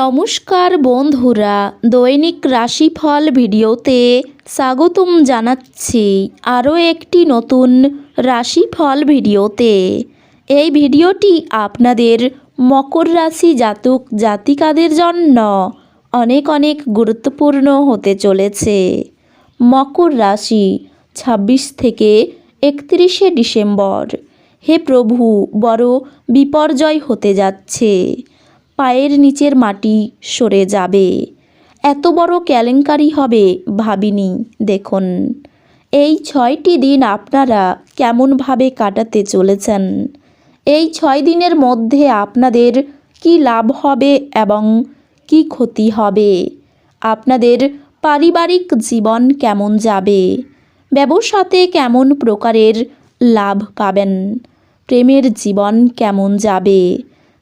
নমস্কার বন্ধুরা, দৈনিক রাশিফল ভিডিওতে স্বাগতম জানাচ্ছি আরও একটি নতুন রাশিফল ভিডিওতে। এই ভিডিওটি আপনাদের মকর রাশি জাতক জাতিকাদের জন্য অনেক অনেক গুরুত্বপূর্ণ হতে চলেছে। মকর রাশি ছাব্বিশ থেকে একত্রিশে ডিসেম্বর। হে প্রভু, বড় বিপর্যয় হতে যাচ্ছে। পায়ের নিচের মাটি সরে যাবে। এত বড় কেলেঙ্কারি হবে ভাবিনি, দেখুন। এই ছয়টি দিন আপনারা কেমনভাবে কাটাতে চলেছেন? এই ছয় দিনের মধ্যে আপনাদের কি লাভ হবে এবং কি ক্ষতি হবে? আপনাদের পারিবারিক জীবন কেমন যাবে? ব্যবসাতে কেমন প্রকারের লাভ পাবেন? প্রেমের জীবন কেমন যাবে?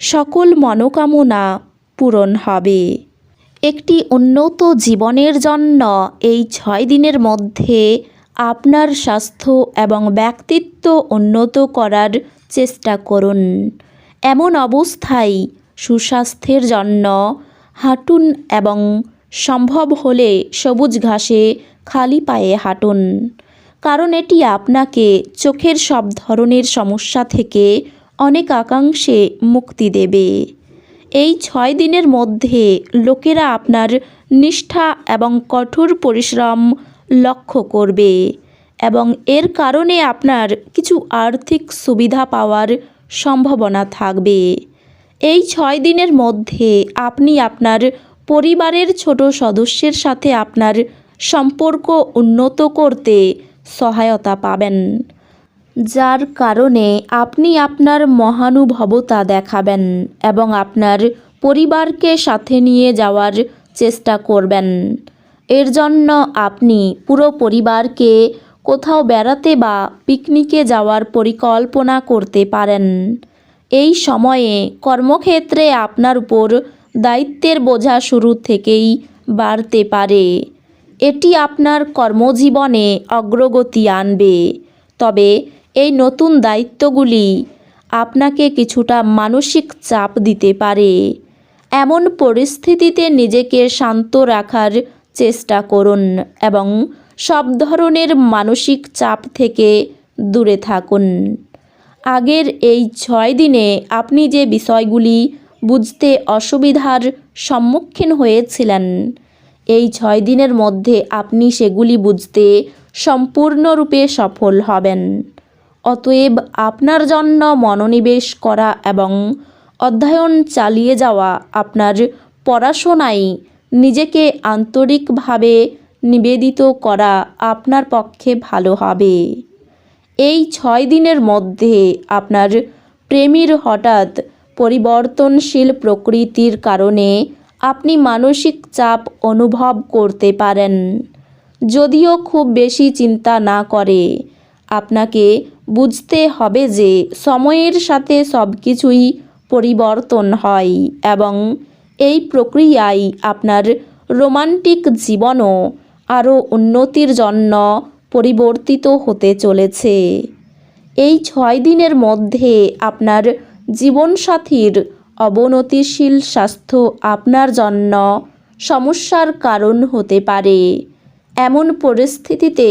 সকল মনোকামনা পূরণ হবে। একটি উন্নত জীবনের জন্য এই ছয় দিনের মধ্যে আপনার স্বাস্থ্য এবং ব্যক্তিত্ব উন্নত করার চেষ্টা করুন। এমন অবস্থায় সুস্বাস্থ্যের জন্য হাঁটুন এবং সম্ভব হলে সবুজ ঘাসে খালি পায়ে হাঁটুন, কারণ এটি আপনাকে চোখের সব ধরনের সমস্যা থেকে অনেক আকাংশে মুক্তি দেবে। এই ছয় দিনের মধ্যে লোকেরা আপনার নিষ্ঠা এবং কঠোর পরিশ্রম লক্ষ্য করবে এবং এর কারণে আপনার কিছু আর্থিক সুবিধা পাওয়ার সম্ভাবনা থাকবে। এই ছয় দিনের মধ্যে আপনি আপনার পরিবারের ছোট সদস্যের সাথে আপনার সম্পর্ক উন্নত করতে সহায়তা পাবেন। যার কারণে আপনি আপনার মহানুভবতা দেখাবেন এবং আপনার পরিবারকে সাথে নিয়ে যাওয়ার চেষ্টা করবেন। এর জন্য আপনি পুরো পরিবারকে কোথাও বেড়াতে বা পিকনিকে যাওয়ার পরিকল্পনা করতে পারেন। এই সময়ে কর্মক্ষেত্রে আপনার উপর দায়িত্বের বোঝা শুরু থেকেই বাড়তে পারে। এটি আপনার কর্মজীবনে অগ্রগতি আনবে। তবে এই নতুন দায়িত্বগুলি আপনাকে কিছুটা মানসিক চাপ দিতে পারে। এমন পরিস্থিতিতে নিজেকে শান্ত রাখার চেষ্টা করুন এবং সব ধরনের মানসিক চাপ থেকে দূরে থাকুন। আগের এই ছয় দিনে আপনি যে বিষয়গুলি বুঝতে অসুবিধার সম্মুখীন হয়েছিলেন, এই ছয় দিনের মধ্যে আপনি সেগুলি বুঝতে সম্পূর্ণরূপে সফল হবেন। অতএব আপনার জন্য মনোনিবেশ করা এবং অধ্যয়ন চালিয়ে যাওয়া আপনার পড়াশোনায় নিজেকে আন্তরিকভাবে নিবেদিত করা আপনার পক্ষে ভালো হবে। এই ছয় দিনের মধ্যে আপনার প্রেমীর হঠাৎ পরিবর্তনশীল প্রকৃতির কারণে আপনি মানসিক চাপ অনুভব করতে পারেন। যদিও খুব বেশি চিন্তা না করে আপনাকে বুঝতে হবে যে সময়ের সাথে সব কিছুই পরিবর্তন হয় এবং এই প্রক্রিয়ায় আপনার রোমান্টিক জীবনও আরও উন্নতির জন্য পরিবর্তিত হতে চলেছে। এই ছয় দিনের মধ্যে আপনার জীবনসাথীর অবনতিশীল স্বাস্থ্য আপনার জন্য সমস্যার কারণ হতে পারে। এমন পরিস্থিতিতে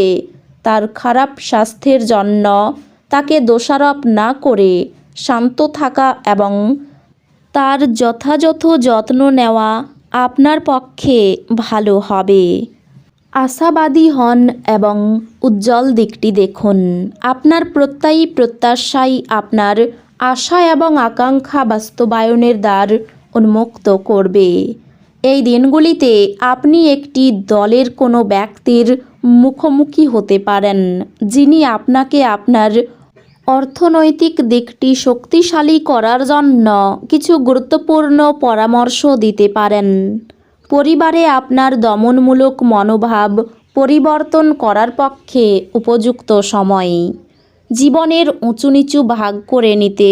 তার খারাপ স্বাস্থ্যের জন্য তাকে দোষারোপ না করে শান্ত থাকা এবং তার যথাযথ যত্ন নেওয়া আপনার পক্ষে ভালো হবে। আশাবাদী হন এবং উজ্জ্বল দিকটি দেখুন। আপনার প্রত্যয়ী প্রত্যাশাই আপনার আশা এবং আকাঙ্ক্ষা বাস্তবায়নের দ্বার উন্মুক্ত করবে। এই দিনগুলিতে আপনি একটি দলের কোনো ব্যক্তির মুখোমুখি হতে পারেন, যিনি আপনাকে আপনার অর্থনৈতিক দিকটি শক্তিশালী করার জন্য কিছু গুরুত্বপূর্ণ পরামর্শ দিতে পারেন। পরিবারে আপনার দমনমূলক মনোভাব পরিবর্তন করার পক্ষে উপযুক্ত সময়। জীবনের উঁচু নিচু ভাগ করে নিতে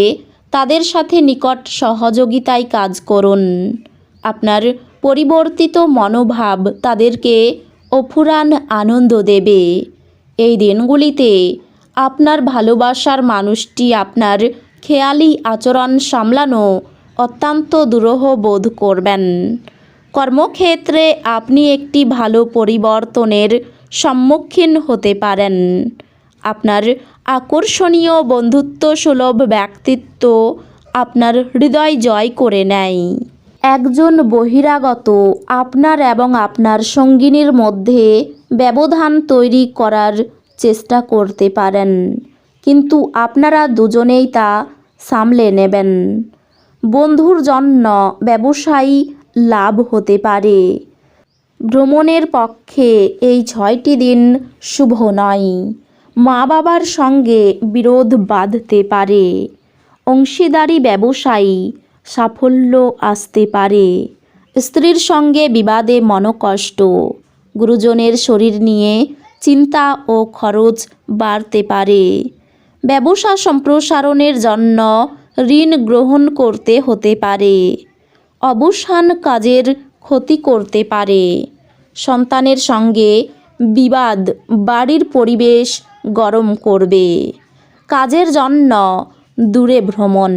তাদের সাথে নিকট সহযোগিতায় কাজ করুন। আপনার পরিবর্তিত মনোভাব তাদেরকে অফুরান আনন্দ দেবে। এই দিনগুলিতে আপনার ভালোবাসার মানুষটি আপনার খেয়ালি আচরণ সামলানো অত্যন্ত দুরূহ বোধ করবেন। কর্মক্ষেত্রে আপনি একটি ভালো পরিবর্তনের সম্মুখীন হতে পারেন। আপনার আকর্ষণীয় বন্ধুত্ব সুলভ ব্যক্তিত্ব আপনার হৃদয় জয় করে নেয়। একজন বহিরাগত আপনার এবং আপনার সঙ্গিনীর মধ্যে ব্যবধান তৈরি করার চেষ্টা করতে পারেন। কিন্তু আপনারা দুজনেই তা সামলে নেবেন। বন্ধুর জন্য ব্যবসায়ী লাভ হতে পারে। ভ্রমণের পক্ষে এই ছয়টি দিন শুভ নয়। মা বাবার সঙ্গে বিরোধ বাঁধতে পারে। অংশীদারি ব্যবসায়ী সাফল্য আসতে পারে। স্ত্রীর সঙ্গে বিবাদে মনকষ্ট। গুরুজনের শরীর নিয়ে চিন্তা ও খরচ বাড়তে পারে। ব্যবসা সম্প্রসারণের জন্য ঋণ গ্রহণ করতে হতে পারে। অবসান কাজের ক্ষতি করতে পারে। সন্তানের সঙ্গে বিবাদ, বাড়ির পরিবেশ গরম করবে। কাজের জন্য দূরে ভ্রমণ।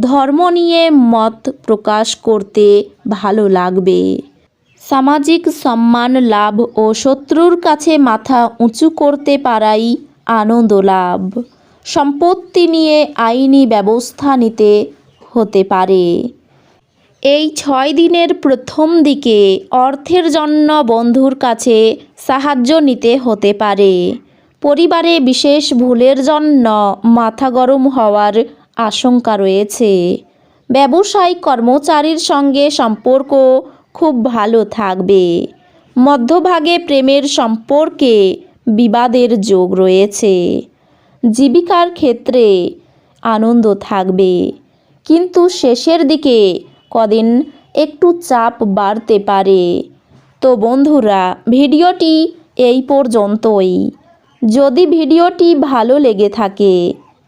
ধর্ম নিয়ে মত প্রকাশ করতে ভালো লাগবে। সামাজিক সম্মান লাভ ও শত্রুর কাছে মাথা উঁচু করতে পারাই আনন্দ লাভ। সম্পত্তি নিয়ে আইনি ব্যবস্থা নিতে হতে পারে। এই ছয় দিনের প্রথম দিকে অর্থের জন্য বন্ধুর কাছে সাহায্য নিতে হতে পারে। পরিবারে বিশেষ ভুলের জন্য মাথা গরম হওয়ার আশঙ্কা রয়েছে। ব্যবসায়িক কর্মচারীর সঙ্গে সম্পর্ক খুব ভালো থাকবে। মধ্যভাগে প্রেমের সম্পর্কে বিবাদের যোগ রয়েছে। জীবিকার ক্ষেত্রে আনন্দ থাকবে। কিন্তু শেষের দিকে কদিন একটু চাপ বাড়তে পারে। তো বন্ধুরা, ভিডিওটি এই পর্যন্তই। যদি ভিডিওটি ভালো লেগে থাকে